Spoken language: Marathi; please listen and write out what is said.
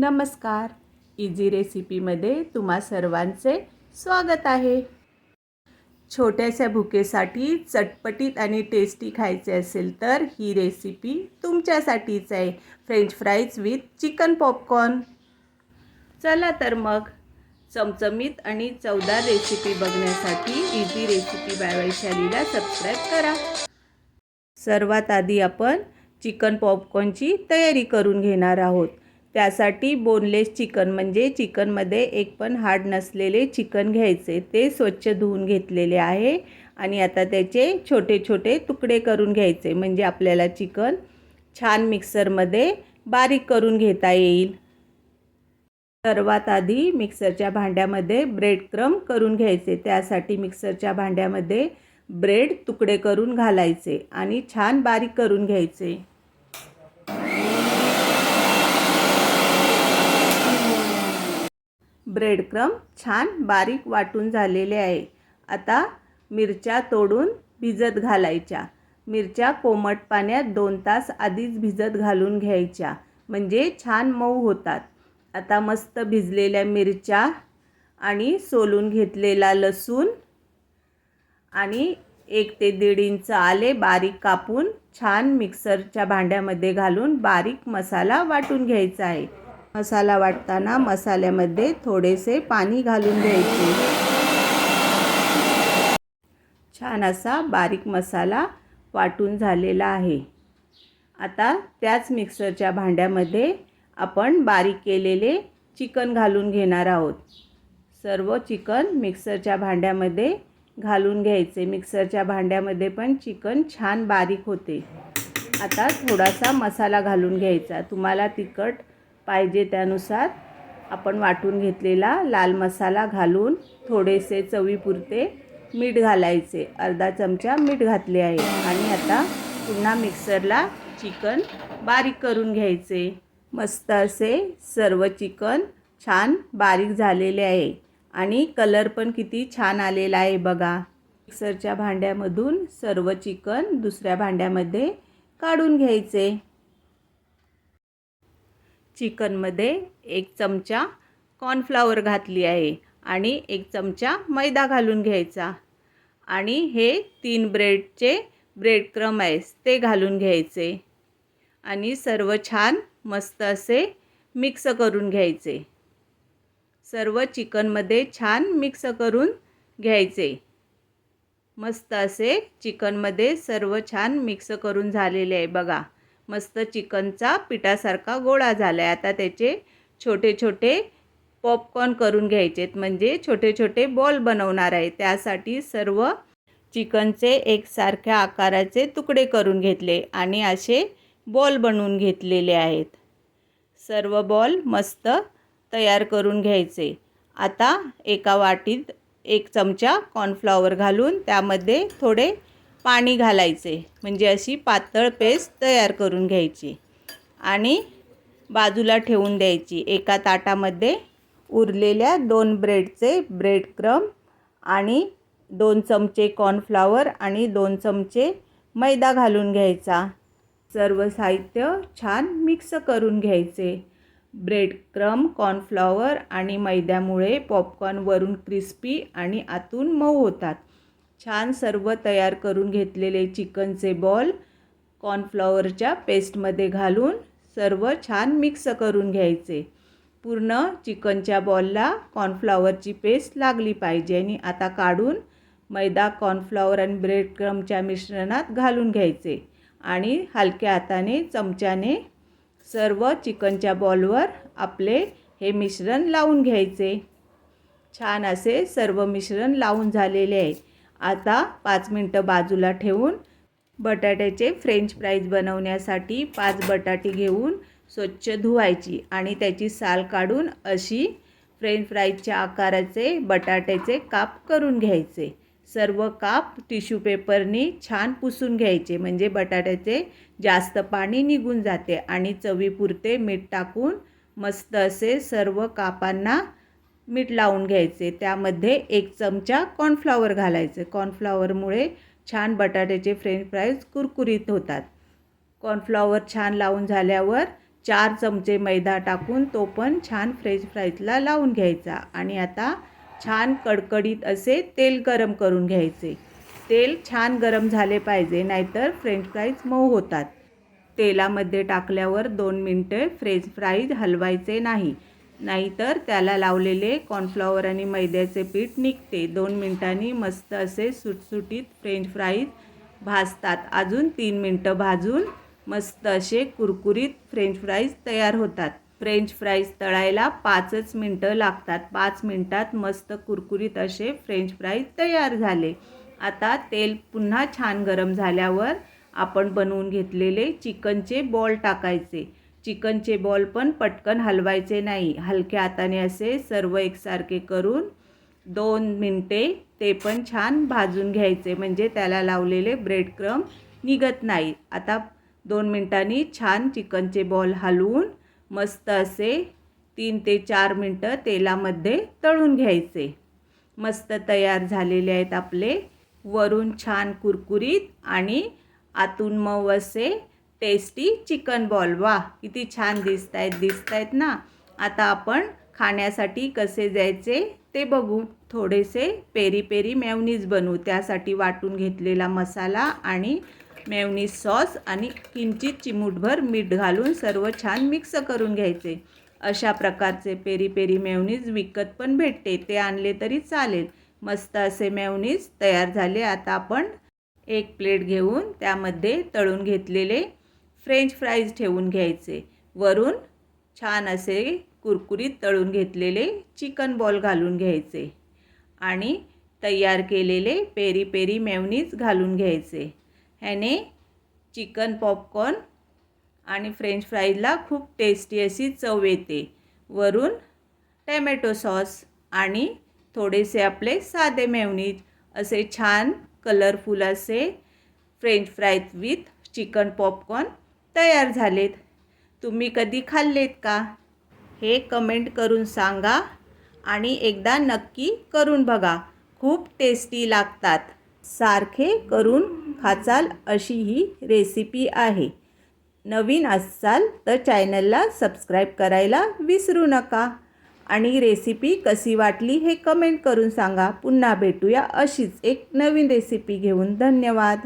नमस्कार. इझी रेसिपीमध्ये तुम्हा सर्वांचे स्वागत आहे. छोट्याशा भुकेसाठी चटपटीत आणि टेस्टी खायचे असेल तर ही रेसिपी तुमच्यासाठीच आहे. French fries with chicken popcorn चला तर मग चमचमीत आणि चवदार रेसिपी बघण्यासाठी इझी रेसिपी बाय वैशालीला सबस्क्राईब करा. सर्वात आधी आपण चिकन पॉपकॉर्नची तयारी करून घेणार आहोत. त्यासाठी बोनलेस चिकन म्हणजे चिकनमध्ये एक पण हाड नसलेले चिकन घ्यायचे. ते स्वच्छ धुवून घेतलेले आहे. आणि आता त्याचे छोटे छोटे तुकडे करून घ्यायचे. म्हणजे आपल्याला चिकन छान मिक्सरमध्ये बारीक करून घेता येईल. सर्वात आधी मिक्सरच्या भांड्यामध्ये ब्रेड क्रम करून घ्यायचे. त्यासाठी मिक्सरच्या भांड्यामध्ये ब्रेड तुकडे करून घालायचे आणि छान बारीक करून घ्यायचे. ब्रेडक्रम छान बारीक वाटून झालेले आहे. आता मिरच्या तोडून भिजत घालायच्या. मिरच्या कोमट पाण्यात दोन तास आधीच भिजत घालून घ्यायच्या. म्हणजे छान मऊ होतात. आता मस्त भिजलेल्या मिरच्या आणि सोलून घेतलेला लसूण आणि एक ते दीड इंच आले बारीक कापून छान मिक्सरच्या भांड्यामध्ये घालून बारीक मसाला वाटून घ्यायचा आहे. मसाला वाटताना मसाल्यामध्ये थोडेसे पाणी घालून घ्यायचे. छान असा बारीक मसाला वाटून झालेला आहे. आता त्याच मिक्सरच्या भांड्यामध्ये आपण बारीक केलेले चिकन घालून घेणार आहोत. सर्व चिकन मिक्सरच्या भांड्यामध्ये घालून घ्यायचे. मिक्सरच्या भांड्यामध्ये पण चिकन छान बारीक होते. आता थोडासा मसाला घालून घ्यायचा. तुम्हाला तिखट पाहिजे त्यानुसार आपण वाटून घेतलेला लाल मसाला घालून थोडेसे चवीपुरते मीठ घालायचे. अर्धा चमचा मीठ घातले आहे. आणि आता पुन्हा मिक्सरला चिकन बारीक करून घ्यायचे. मस्त असे सर्व चिकन छान बारीक झालेले आहे. आणि कलर पण किती छान आलेला आहे बघा. मिक्सरच्या भांड्यामधून सर्व चिकन दुसऱ्या भांड्यामध्ये काढून घ्यायचे. चिकनमध्ये एक चमचा कॉर्नफ्लावर घातली आहे आणि एक चमचा मैदा घालून घ्यायचा. आणि हे तीन ब्रेडचे ब्रेड क्रम आहे ते घालून घ्यायचे. आणि सर्व छान मस्त असे मिक्स करून घ्यायचे. सर्व चिकनमध्ये छान मिक्स करून घ्यायचे. मस्त असे चिकनमध्ये सर्व छान मिक्स करून झालेले आहे बघा. मस्त चिकनचा पिठासारखा गोळा झाला आहे आता त्याचे छोटे छोटे पॉपकॉर्न करून घ्यायचेत. म्हणजे छोटे छोटे बॉल बनवणार आहे. त्यासाठी सर्व चिकनचे एकसारख्या आकाराचे तुकडे करून घेतले आणि असे बॉल बनवून घेतलेले आहेत. सर्व बॉल मस्त तयार करून घ्यायचे. आता एका वाटीत एक चमचा कॉर्नफ्लॉवर घालून त्यामध्ये थोडे पाणी घालायचे. म्हणजे अशी पातळ पेस्ट तयार करून घ्यायची. आणि बाजूला ठेवून द्यायची. एका ताटामध्ये उरलेल्या दोन ब्रेडचे ब्रेड क्रम आणि दोन चमचे कॉर्नफ्लावर आणि दोन चमचे मैदा घालून घ्यायचा. सर्व साहित्य छान मिक्स करून घ्यायचे. ब्रेड क्रम कॉर्नफ्लॉवर आणि मैद्यामुळे पॉपकॉर्न वरून क्रिस्पी आणि आतून मऊ होतात. छान सर्व तयार करून घेतलेले चिकनचे बॉल कॉर्नफ्लॉवरच्या पेस्टमध्ये घालून सर्व छान मिक्स करून घ्यायचे. पूर्ण चिकनच्या बॉलला कॉर्नफ्लॉवरची पेस्ट लागली पाहिजे आणि आता काढून मैदा कॉर्नफ्लॉवर आणि ब्रेड क्रमच्या मिश्रणात घालून घ्यायचे आणि हलक्या हाताने चमच्याने सर्व चिकनच्या बॉलवर आपले हे मिश्रण लावून घ्यायचे. छान असे सर्व मिश्रण लावून झालेले आहे. आता पाच मिनटं बाजूला ठेवून बटाट्याचे फ्रेंच फ्राईज बनवण्यासाठी पाच बटाटे घेऊन स्वच्छ धुवायची आणि त्याची साल काढून अशी फ्रेंच फ्राईजच्या आकाराचे बटाट्याचे काप करून घ्यायचे. सर्व काप टिश्यू पेपरनी छान पुसून घ्यायचे म्हणजे बटाट्याचे जास्त पाणी निघून जाते आणि चवीपुरते मीठ टाकून मस्त असे सर्व कापांना मीठ लावून घ्यायचे. त्यामध्ये एक चमचा कॉर्नफ्लॉवर घालायचे. कॉर्नफ्लॉवरमुळे छान बटाट्याचे फ्रेंच फ्राईज कुरकुरीत होतात. कॉर्नफ्लॉवर छान लावून झाल्यावर चार चमचे मैदा टाकून तो पण छान फ्रेंच फ्राईजला लावून घ्यायचा. आणि आता छान कडकडीत असे तेल गरम करून घ्यायचे. तेल छान गरम झाले पाहिजे नाहीतर फ्रेंच फ्राईज मऊ होतात. तेलामध्ये टाकल्यावर दोन मिनटे फ्रेंच फ्राईज हलवायचे नाही. नाहीतर त्याला लावलेले कॉर्नफ्लॉवर आणि मैद्याचे पीठ निघते. दोन मिनटांनी मस्त असे सुटसुटीत फ्रेंच फ्राईज भाजतात. अजून तीन मिनटं भाजून मस्त असे कुरकुरीत फ्रेंच फ्राईज तयार होतात. फ्रेंच फ्राईज तळायला पाचच मिनटं लागतात. पाच मिनटात मस्त कुरकुरीत असे फ्रेंच फ्राईज तयार झाले. आता तेल पुन्हा छान गरम झाल्यावर आपण बनवून घेतलेले चिकनचे बॉल टाकायचे. चिकनचे बॉल पण पटकन हलवायचे नाही. हलक्या हाताने असे सर्व एकसारखे करून दोन मिनटे ते पण छान भाजून घ्यायचे. म्हणजे त्याला लावलेले ब्रेड क्रम निघत नाही. आता दोन मिनटांनी छान चिकनचे बॉल हलवून मस्त असे तीन ते चार मिनटं तेलामध्ये तळून घ्यायचे. मस्त तयार झालेले आहेत आपले. वरून छान कुरकुरीत आणि आतून मऊ असे टेस्टी चिकन बॉल वा किती छान दिसत आहेत दिसत आहेत ना. आता आपण खाण्यासाठी कसे द्यायचे ते बघू. थोडेसे पेरी पेरी मेवनीज बनवू. त्यासाठी वाटून घेतलेला मसाला आणि मेवनीज सॉस आणि किंचित चिमूटभर मीठ घालून सर्व छान मिक्स करून घ्यायचे. अशा प्रकारचे पेरी पेरी मेवनीज विकत पण भेटते. ते आणले तरी चालेल. मस्त असे मेवनीज तयार झाले. आता आपण एक प्लेट घेऊन त्यामध्ये तळून घेतलेले फ्रेंच फ्राईज ठेवून घ्यायचे. वरून छान असे कुरकुरीत तळून घेतलेले चिकन बॉल घालून घ्यायचे. आणि तयार केलेले पेरी पेरी मेवनीज घालून घ्यायचे. ह्याने चिकन पॉपकॉर्न आणि फ्रेंच फ्राईजला खूप टेस्टी अशी चव येते. वरून टॅमॅटो सॉस आणि थोडेसे आपले साधे मेवनीज असे छान कलरफुल असे French fries with chicken popcorn तयार झालेत. तुम्ही कधी खाल्लेत का? हे कमेंट करून सांगा आणि एकदा नक्की करून बघा. खूप टेस्टी लागतात. सारखे करून खाचाल अशी ही रेसिपी आहे. नवीन असाल तर चॅनलला सबस्क्राईब करायला विसरू नका. आणि रेसिपी कशी वाटली हे कमेंट करून सांगा. पुन्हा भेटूया अशीच एक नवीन रेसिपी घेऊन. धन्यवाद.